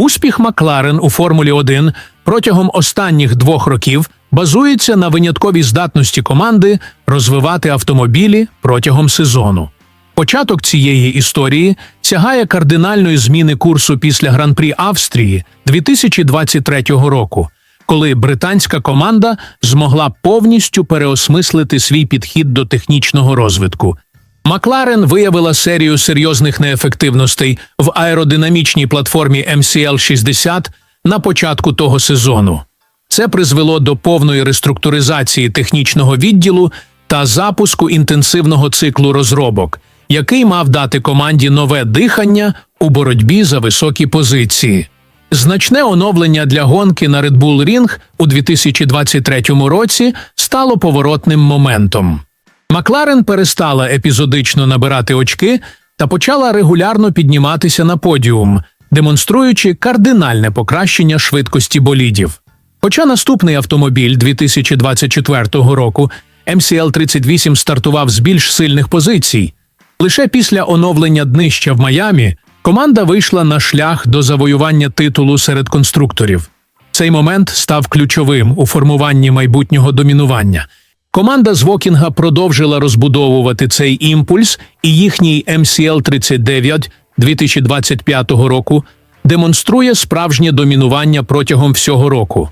Успіх Макларен у Формулі 1 протягом останніх двох років базується на винятковій здатності команди розвивати автомобілі протягом сезону. Початок цієї історії сягає кардинальної зміни курсу після Гран-прі Австрії 2023 року, коли британська команда змогла повністю переосмислити свій підхід до технічного розвитку. Макларен виявила серію серйозних неефективностей в аеродинамічній платформі MCL-60 на початку того сезону. Це призвело до повної реструктуризації технічного відділу та запуску інтенсивного циклу розробок, який мав дати команді нове дихання у боротьбі за високі позиції. Значне оновлення для гонки на Red Bull Ring у 2023 році стало поворотним моментом. Макларен перестала епізодично набирати очки та почала регулярно підніматися на подіум, демонструючи кардинальне покращення швидкості болідів. Хоча наступний автомобіль 2024 року MCL-38 стартував з більш сильних позицій, лише після оновлення днища в Майамі команда вийшла на шлях до завоювання титулу серед конструкторів. Цей момент став ключовим у формуванні майбутнього домінування. Команда з Вокінга продовжила розбудовувати цей імпульс, і їхній MCL-39 2025 року демонструє справжнє домінування протягом всього року.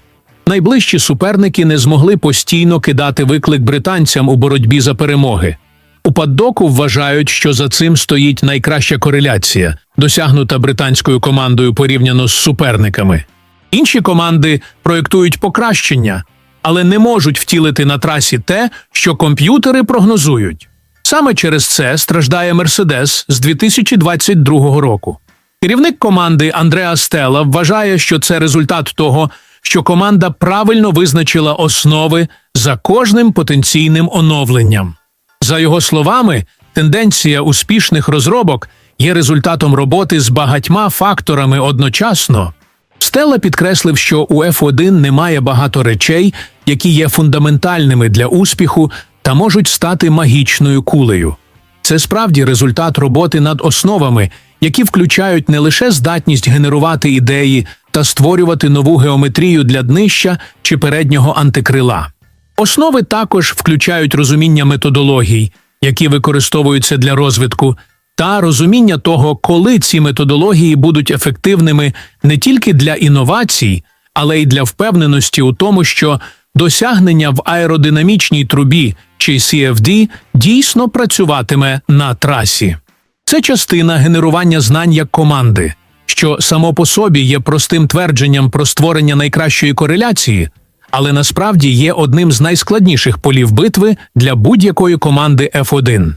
Найближчі суперники не змогли постійно кидати виклик британцям у боротьбі за перемоги. У паддоку вважають, що за цим стоїть найкраща кореляція, досягнута британською командою порівняно з суперниками. Інші команди проєктують покращення, але не можуть втілити на трасі те, що комп'ютери прогнозують. Саме через це страждає Мерседес з 2022 року. Керівник команди Андреа Стела вважає, що це результат того, що команда правильно визначила основи за кожним потенційним оновленням. За його словами, тенденція успішних розробок є результатом роботи з багатьма факторами одночасно. Стелла підкреслив, що у F1 немає багато речей, які є фундаментальними для успіху та можуть стати магічною кулею. Це справді результат роботи над основами, які включають не лише здатність генерувати ідеї та створювати нову геометрію для днища чи переднього антикрила. Основи також включають розуміння методологій, які використовуються для розвитку, та розуміння того, коли ці методології будуть ефективними не тільки для інновацій, але й для впевненості у тому, що досягнення в аеродинамічній трубі чи CFD дійсно працюватиме на трасі. Це частина генерування знань як команди, що само по собі є простим твердженням про створення найкращої кореляції, але насправді є одним з найскладніших полів битви для будь-якої команди F1.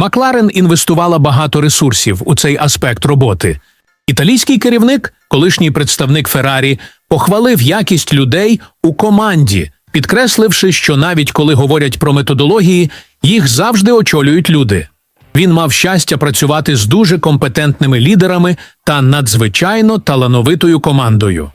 Макларен інвестувала багато ресурсів у цей аспект роботи. Італійський керівник, колишній представник Феррарі, похвалив якість людей у команді, підкресливши, що навіть коли говорять про методології, їх завжди очолюють люди. Він мав щастя працювати з дуже компетентними лідерами та надзвичайно талановитою командою.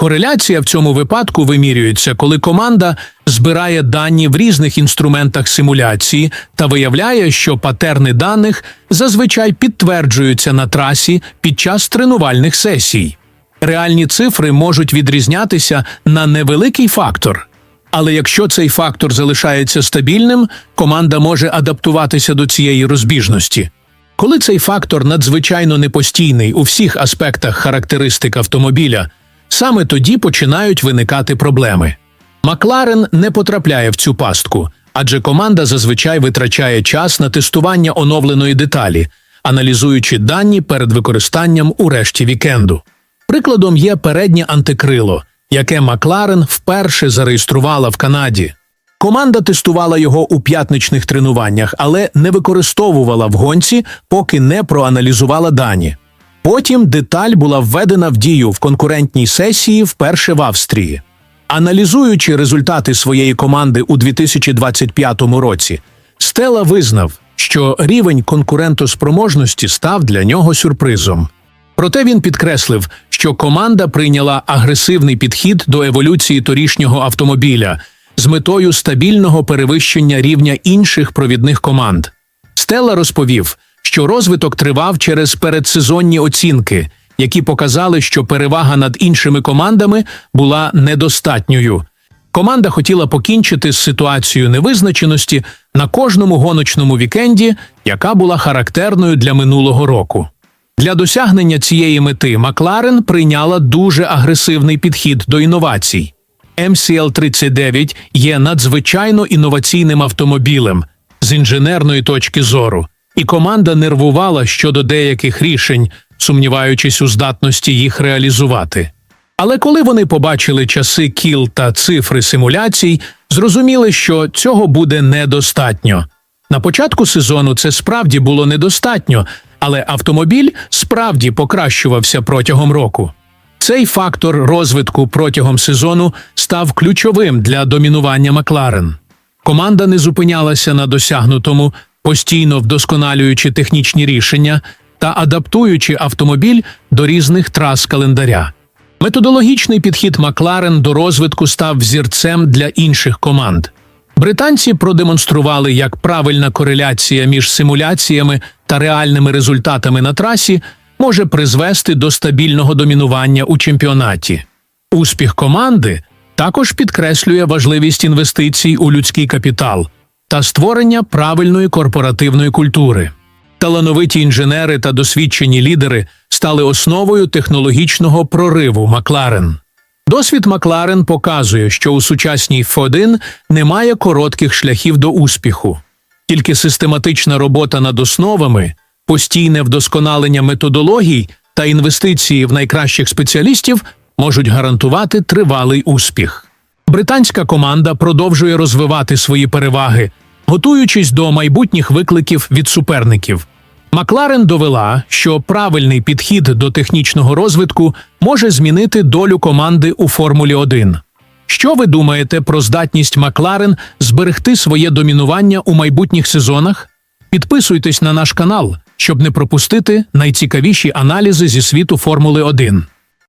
Кореляція в цьому випадку вимірюється, коли команда збирає дані в різних інструментах симуляції та виявляє, що патерни даних зазвичай підтверджуються на трасі під час тренувальних сесій. Реальні цифри можуть відрізнятися на невеликий фактор. Але якщо цей фактор залишається стабільним, команда може адаптуватися до цієї розбіжності. Коли цей фактор надзвичайно непостійний у всіх аспектах характеристик автомобіля, саме тоді починають виникати проблеми. Макларен не потрапляє в цю пастку, адже команда зазвичай витрачає час на тестування оновленої деталі, аналізуючи дані перед використанням у решті вікенду. Прикладом є переднє антикрило, яке Макларен вперше зареєструвала в Канаді. Команда тестувала його у п'ятничних тренуваннях, але не використовувала в гонці, поки не проаналізувала дані. Потім деталь була введена в дію в конкурентній сесії вперше в Австрії. Аналізуючи результати своєї команди у 2025 році, Стела визнав, що рівень конкурентоспроможності став для нього сюрпризом. Проте він підкреслив, що команда прийняла агресивний підхід до еволюції торішнього автомобіля з метою стабільного перевищення рівня інших провідних команд. Стела розповів, що розвиток тривав через передсезонні оцінки, які показали, що перевага над іншими командами була недостатньою. Команда хотіла покінчити з ситуацією невизначеності на кожному гоночному вікенді, яка була характерною для минулого року. Для досягнення цієї мети Макларен прийняла дуже агресивний підхід до інновацій. MCL-39 є надзвичайно інноваційним автомобілем з інженерної точки зору, і команда нервувала щодо деяких рішень, сумніваючись у здатності їх реалізувати. Але коли вони побачили часи кіл та цифри симуляцій, зрозуміли, що цього буде недостатньо. На початку сезону це справді було недостатньо, але автомобіль справді покращувався протягом року. Цей фактор розвитку протягом сезону став ключовим для домінування Макларен. Команда не зупинялася на досягнутому, постійно вдосконалюючи технічні рішення та адаптуючи автомобіль до різних трас календаря. Методологічний підхід Макларен до розвитку став взірцем для інших команд. Британці продемонстрували, як правильна кореляція між симуляціями та реальними результатами на трасі може призвести до стабільного домінування у чемпіонаті. Успіх команди також підкреслює важливість інвестицій у людський капітал та створення правильної корпоративної культури. Талановиті інженери та досвідчені лідери стали основою технологічного прориву Макларен. Досвід Макларен показує, що у сучасній F1 немає коротких шляхів до успіху. Тільки систематична робота над основами, постійне вдосконалення методологій та інвестиції в найкращих спеціалістів можуть гарантувати тривалий успіх. Британська команда продовжує розвивати свої переваги, готуючись до майбутніх викликів від суперників. Макларен довела, що правильний підхід до технічного розвитку може змінити долю команди у Формулі 1. Що ви думаєте про здатність Макларен зберегти своє домінування у майбутніх сезонах? Підписуйтесь на наш канал, щоб не пропустити найцікавіші аналізи зі світу Формули 1.